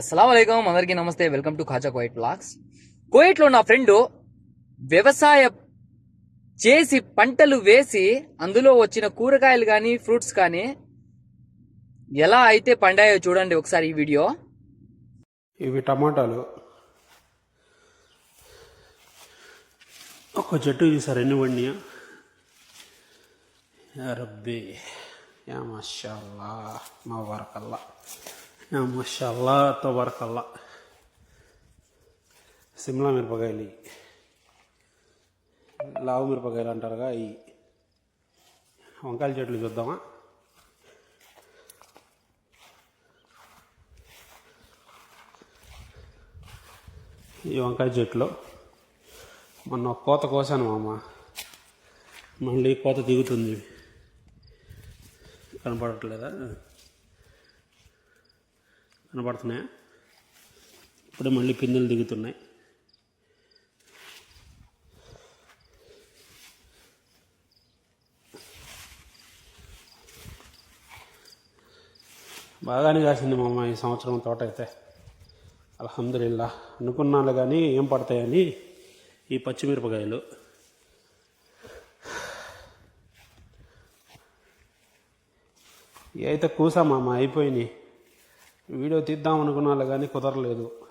అస్సలం అయికం అందరికీ నమస్తే. Welcome to Khaja Coit blogs. కోయిట్లో నా ఫ్రెండ్ వ్యవసాయ చేసి పంటలు వేసి అందులో వచ్చిన కూరగాయలు కానీ ఫ్రూట్స్ కానీ ఎలా అయితే పండాయో చూడండి ఒకసారి ఈ వీడియో. ఇవి టమాటాలు. ఒక చెట్టు చూసారు ఎన్ని వండియా రబ్బీ. యా మషాల్లా మా వరకల్లా. మషల్లా తో సిమ్లా మిరపకాయలు లావు మిరపకాయలు అంటారుగా ఈ వంకాయల చెట్లు చూద్దామా ఈ వంకాయ చెట్లు మొన్న కోత కోసాను మామ మళ్ళీ కోత దిగుతుంది కనపడట్లేదా కనబడుతున్నాయా? ఇప్పుడు మళ్ళీ పిందెలు దిగుతున్నాయి. బాగానే కాసింది మామ ఈ సంవత్సరం తోట అయితే. అల్హమ్దుల్లా అనుకున్నాను కానీ ఏం పడతాయని ఈ పచ్చిమిరపకాయలు. ఇవి అయితే కూసామామ అయిపోయినాయి. వీడియో తీద్దాం అనుకున్నాను కానీ కుదరలేదు.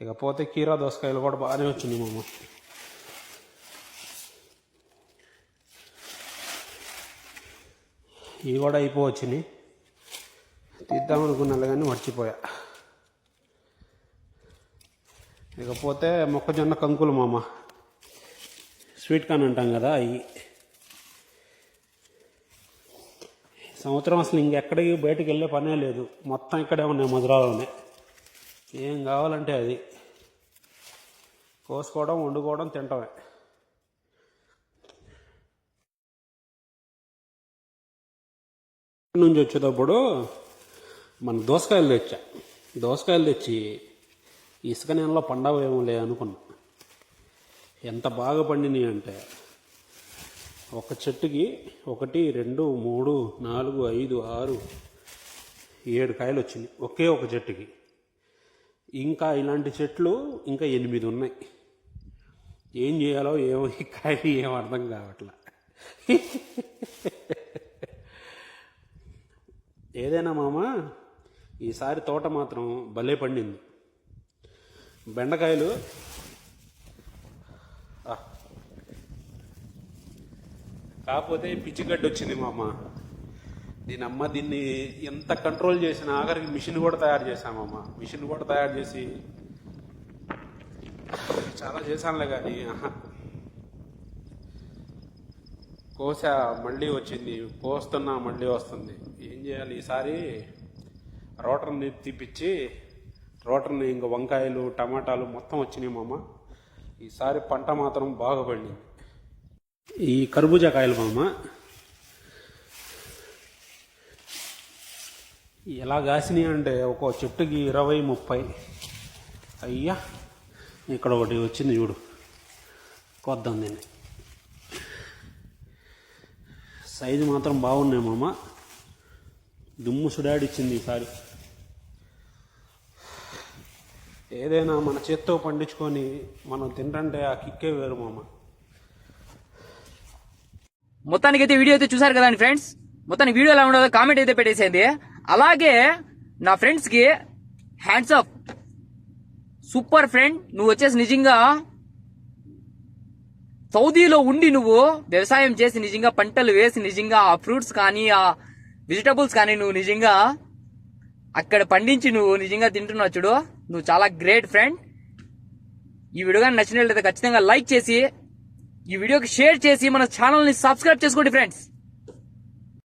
ఇకపోతే కీరా దోసకాయలు కూడా బాగానే వచ్చింది మామ. ఇవి కూడా అయిపోవచ్చినాయి. తీద్దాం అనుకున్నాను కానీ మర్చిపోయా. ఇకపోతే మొక్కజొన్న కంకులు మామ. స్వీట్ కార్న్ అంటాం కదా అవి. సంవత్సరం అసలు ఇంకెక్కడికి బయటకు వెళ్ళే పనే లేదు. మొత్తం ఇక్కడే ఉన్నాయి మధురాలోనే ఏం కావాలంటే అది. కోసుకోవడం వండుకోవడం తింటమే. నుంచి వచ్చేటప్పుడు మన దోసకాయలు తెచ్చా. దోసకాయలు తెచ్చి ఇసుక నేలలో పండవేమో లే అనుకున్నా. ఎంత బాగా పండినాయి అంటే ఒక చెట్టుకి ఒకటి రెండు మూడు నాలుగు ఐదు ఆరు ఏడు కాయలు వచ్చినాయి ఒకే ఒక చెట్టుకి. ఇంకా ఇలాంటి చెట్లు ఇంకా ఎనిమిది ఉన్నాయి. ఏం చేయాలో ఏమో ఈ కాయలు ఏం అర్థం కావట్లా. ఏదైనా మామ ఈసారి తోట మాత్రం భలే పండింది. బెండకాయలు కాకపోతే పిచ్చిగడ్డి వచ్చింది మా అమ్మ దీని అమ్మ దీన్ని ఎంత కంట్రోల్ చేసిన ఆఖరికి మిషన్ కూడా తయారు చేశామమ్మ మిషన్ కూడా తయారు చేసి చాలా చేశానులే కానీ కోసా మళ్ళీ వచ్చింది. కోస్తున్నా మళ్ళీ వస్తుంది. ఏం చేయాలి ఈసారి? రోటర్ని తీపిచ్చి రోటర్ని ఇంకా వంకాయలు టమాటాలు మొత్తం వచ్చినాయి మామ. ఈసారి పంట మాత్రం బాగా పండింది. ఈ కర్బూజా కాయలు మామ. ఎలా కాసినాయి అంటే ఒక చెట్టుకి ఇరవై ముప్పై. అయ్యా ఇక్కడ ఒకటి వచ్చింది చూడు. కొద్దాం దీన్ని. సైజు మాత్రం బాగున్నాయి మామ. దుమ్ము సుడాడిచ్చింది ఈసారి. ఏదైనా మన చేత్తో పండించుకొని మనం తింటంటే ఆ కిక్కే వేరు మామ. మొత్తానికి అయితే వీడియో అయితే చూసారు కదండి ఫ్రెండ్స్? మొత్తానికి వీడియో ఎలా ఉండదో కామెంట్ అయితే పెట్టేసేయండి. అలాగే నా ఫ్రెండ్స్కి హ్యాండ్స్ అప్ సూపర్ ఫ్రెండ్ నువ్వు వచ్చేసి నిజంగా సౌదీలో ఉండి నువ్వు వ్యవసాయం చేసి నిజంగా పంటలు వేసి నిజంగా ఆ ఫ్రూట్స్ కానీ ఆ వెజిటబుల్స్ కానీ నువ్వు నిజంగా అక్కడ పండించి నువ్వు నిజంగా తింటున్నావు చూడు. నువ్వు చాలా గ్రేట్ ఫ్రెండ్. ఈ వీడియో కానీ నచ్చినట్లయితే ఖచ్చితంగా లైక్ చేసి ఈ వీడియోకి షేర్ చేసి మన ఛానల్ని సబ్స్క్రైబ్ చేసుకోండి ఫ్రెండ్స్.